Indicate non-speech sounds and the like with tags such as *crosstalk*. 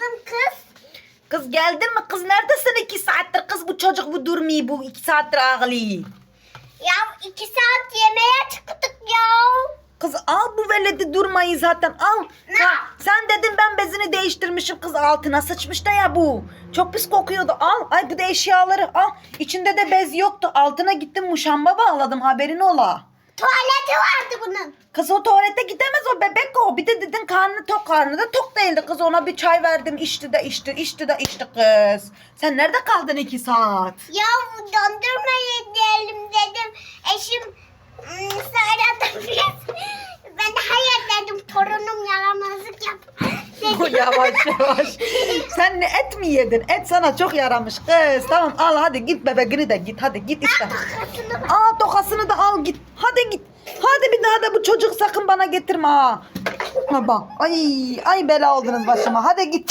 aldım kız. Kız geldin mi? Kız neredesin iki saattir? Kız bu çocuk bu durmuyor bu iki saattir ağlıyor. Ya iki saat yemeğe çıktık ya. Kız al bu veledi durmayı zaten al. Ne? Ha, sen dedin ben bezini değiştirmişim kız altına sıçmış da ya bu. Çok pis kokuyordu al. Ay bu da eşyaları al. İçinde de bez yoktu. Altına gittim muşamba bağladım haberin ola. Tuvaleti vardı bunun. Kız o tuvalete gidemez o. Karnı tok karnı da tok değildi. Kız ona bir çay verdim içti de içti içti de içti kız. Sen nerede kaldın iki saat? Ya dondurma yiyelim dedim. Eşim ım, söyledi biraz. Ben de hayır dedim. Torunum yaramazlık yap. *laughs* Dedi. yavaş yavaş. Sen ne et mi yedin? Et sana çok yaramış kız. Tamam al hadi git bebeğini de git. Hadi git işte. Kafasını bak. Tokasını da al git. Hadi git. Hadi bir daha da bu çocuk sakın bana getirme ha. Ha bak. Ay ay bela oldunuz başıma. Hadi git.